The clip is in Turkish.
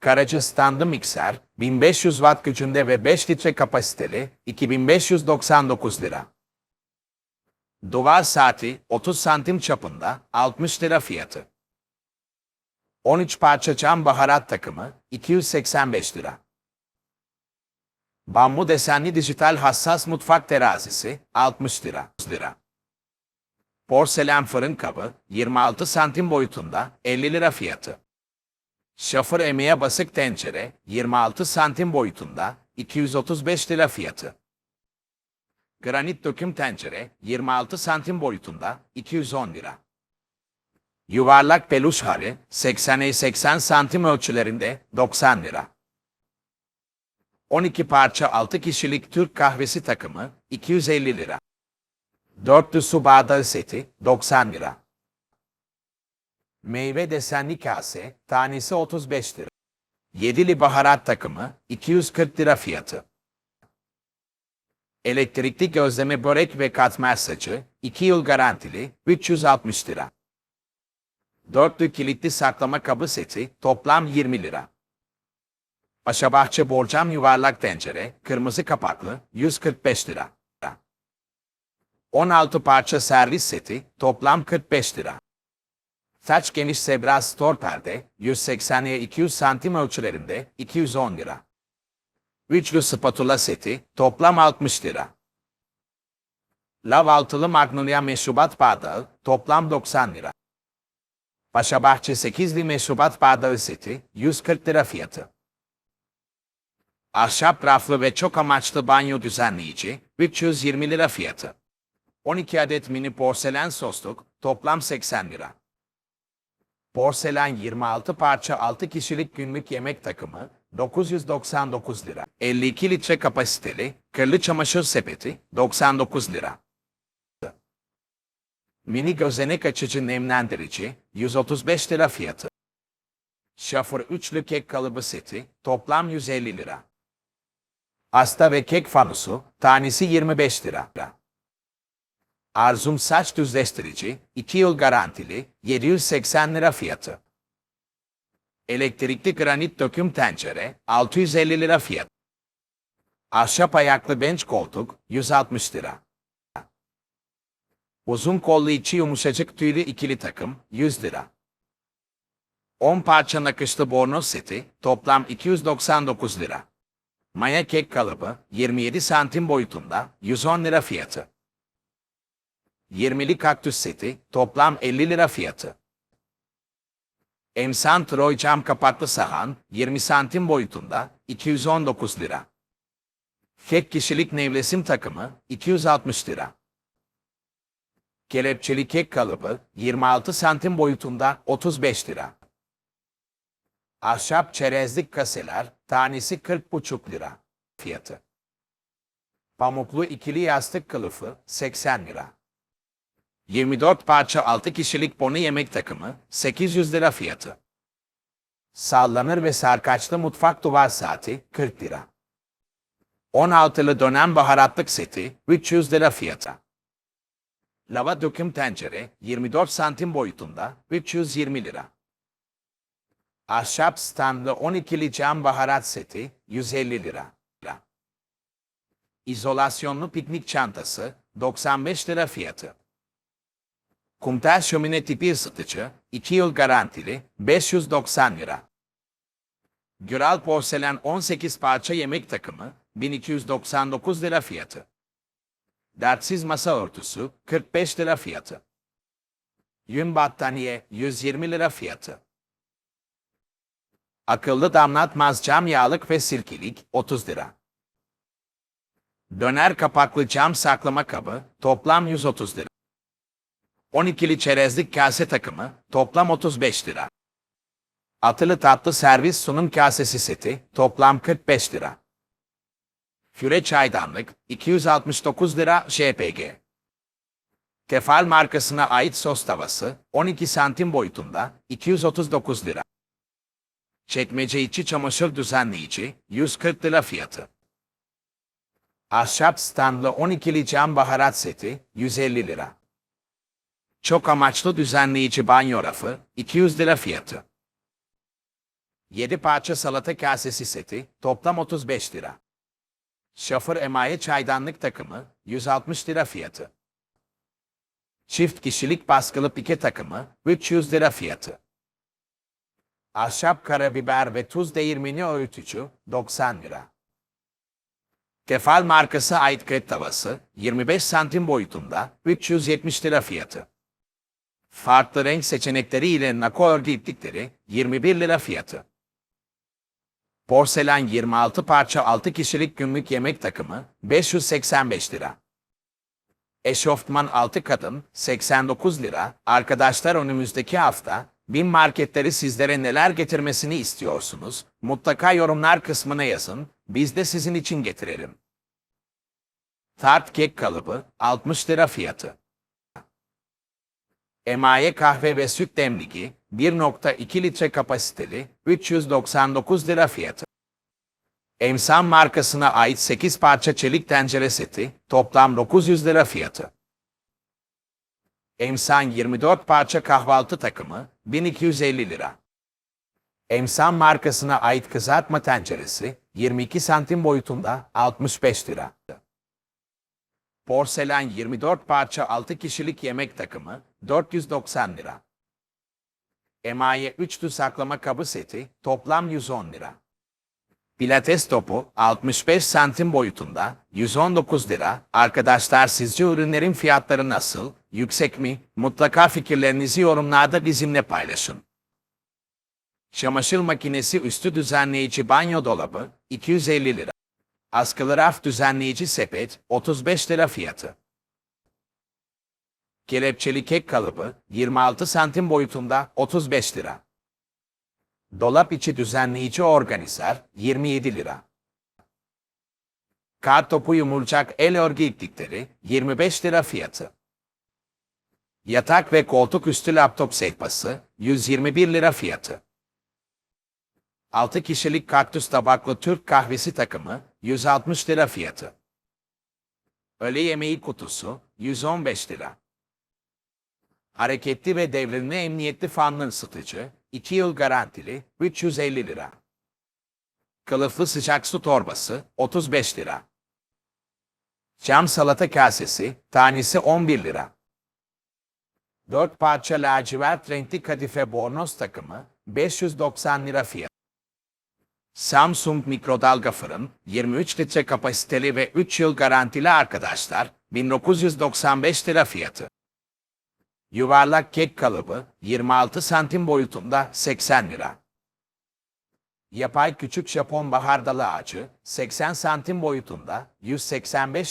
Karaca standı mikser, 1500 watt gücünde ve 5 litre kapasiteli, 2599 lira. Duvar saati, 30 santim çapında, 60 lira fiyatı. 13 parça cam baharat takımı, 285 lira. Bambu desenli dijital hassas mutfak terazisi, 60 lira. lira. Porselen fırın kabı, 26 santim boyutunda, 50 lira fiyatı. Şafır emeğe basık tencere, 26 santim boyutunda, 235 lira fiyatı. Granit döküm tencere, 26 santim boyutunda, 210 lira. Yuvarlak peluş harı, 80'e 80 santim ölçülerinde, 90 lira. 12 parça 6 kişilik Türk kahvesi takımı, 250 lira. Dörtlü su bardağı seti, 90 lira. Meyve desenli kase, tanesi 35 lira. Yedili baharat takımı, 240 lira fiyatı. Elektrikli gözleme börek ve katmer saçı, 2 yıl garantili, 360 lira. Dörtlü kilitli saklama kabı seti, toplam 20 lira. Paşabahçe borcam yuvarlak tencere, kırmızı kapaklı, 145 lira. 16 parça servis seti, toplam 45 lira. Saç geniş sebra store perde, 180'ye 200 santim ölçülerinde, 210 lira. Üçlü spatula seti, toplam 60 lira. Lav altılı magnolia meşrubat bardağı, toplam 90 lira. Paşabahçe 8'li meşrubat bardağı seti, 140 lira fiyatı. Ahşap raflı ve çok amaçlı banyo düzenleyici, 320 lira fiyatı. 12 adet mini porselen sosluk, toplam 80 lira. Porselen 26 parça 6 kişilik günlük yemek takımı, 999 lira. 52 litre kapasiteli, kırlı çamaşır sepeti, 99 lira. Mini gözenek açıcı nemlendirici, 135 lira fiyatı. Şafır üçlü kek kalıbı seti, toplam 150 lira. Asta ve kek fanusu, tanesi 25 lira. Arzum saç düzleştirici, 2 yıl garantili, 780 lira fiyatı. Elektrikli granit döküm tencere, 650 lira fiyat. Ahşap ayaklı bench koltuk, 160 lira. Uzun kollu içi yumuşacık tüylü ikili takım, 100 lira. 10 parça nakışlı bornoz seti, toplam 299 lira. Maya kek kalıbı, 27 santim boyutunda, 110 lira fiyatı. 20'li kaktüs seti, toplam 50 lira fiyatı. Emsan Troy cam kapaklı sahan, 20 santim boyutunda, 219 lira. Kek kişilik nevresim takımı, 260 lira. Kelepçeli kek kalıbı, 26 santim boyutunda, 35 lira. Ahşap çerezlik kaseler, tanesi 40,5 lira. Fiyatı. Pamuklu ikili yastık kılıfı, 80 lira. 24 parça 6 kişilik bonu yemek takımı, 800 lira fiyatı. Sallanır ve sarkaçlı mutfak duvar saati, 40 lira. 16'lı dönem baharatlık seti, 300 lira fiyatı. Lava döküm tencere, 24 santim boyutunda, 320 lira. Ahşap standlı 12'li cam baharat seti, 150 lira. İzolasyonlu piknik çantası, 95 lira fiyatı. Kumtel şömine tipi ısıtıcı, 2 yıl garantili, 590 lira. Güral porselen 18 parça yemek takımı, 1299 lira fiyatı. Dertsiz masa örtüsü, 45 lira fiyatı. Yün battaniye, 120 lira fiyatı. Akıllı damlatmaz cam yağlık ve sirkelik, 30 lira. Döner kapaklı cam saklama kabı, toplam 130 lira. 12'li çerezlik kase takımı, toplam 35 lira. Atılı tatlı servis sunum kasesi seti, toplam 45 lira. Füre çaydanlık, 269 lira JPG. Tefal markasına ait sos tavası, 12 santim boyutunda, 239 lira. Çekmece içi çamaşır düzenleyici, 140 lira fiyatı. Ahşap standlı 12'li cam baharat seti, 150 lira. Çok amaçlı düzenleyici banyo rafı, 200 lira fiyatı. 7 parça salata kasesi seti, toplam 35 lira. Şafır emaye çaydanlık takımı, 160 lira fiyatı. Çift kişilik baskılı pike takımı, 300 lira fiyatı. Ahşap karabiber ve tuz değirmeni öğütücü, 90 lira. Tefal markası ait kret tavası, 25 santim boyutunda, 370 lira fiyatı. Farklı renk seçenekleri ile nako örgü iplikleri, 21 lira fiyatı. Porselen 26 parça 6 kişilik günlük yemek takımı, 585 lira. Eşofman 6 kadın, 89 lira. Arkadaşlar önümüzdeki hafta, bin marketleri sizlere neler getirmesini istiyorsunuz? Mutlaka yorumlar kısmına yazın, biz de sizin için getirelim. Tart kek kalıbı, 60 lira fiyatı. Emaye kahve ve süt demligi, 1.2 litre kapasiteli, 399 lira fiyatı. Emsan markasına ait 8 parça çelik tencere seti, toplam 900 lira fiyatı. Emsan 24 parça kahvaltı takımı, 1250 lira. Emsan markasına ait kızartma tenceresi, 22 santim boyutunda, 65 lira. Porselen 24 parça 6 kişilik yemek takımı, 490 lira. Emaye üçlü saklama kabı seti, toplam 110 lira. Pilates topu 65 santim boyutunda 119 lira. Arkadaşlar sizce ürünlerin fiyatları nasıl? Yüksek mi? Mutlaka fikirlerinizi yorumlarda bizimle paylaşın. Çamaşır makinesi üstü düzenleyici banyo dolabı 250 lira. Askılı raf düzenleyici sepet 35 lira fiyatı. Kelepçeli kek kalıbı 26 santim boyutunda 35 lira. Dolap içi düzenleyici organizer 27 lira. Kar topu yumurcak el örgü iplikleri 25 lira fiyatı. Yatak ve koltuk üstü laptop sehpası 121 lira fiyatı. 6 kişilik kaktüs tabaklı Türk kahvesi takımı 160 lira fiyatı. Öğle yemeği kutusu 115 lira. Hareketli ve devrimli emniyetli fanlı ısıtıcı 2 yıl garantili 350 lira. Kılıflı sıcak su torbası 35 lira. Cam salata kasesi tanesi 11 lira. 4 parça lacivert renkli kadife bornoz takımı 590 lira fiyat. Samsung mikrodalga fırın 23 litre kapasiteli ve 3 yıl garantili arkadaşlar 1995 lira fiyatı. Yuvarlak kek kalıbı 26 santim boyutunda 80 lira. Yapay küçük Japon bahar dalı ağacı 80 santim boyutunda 185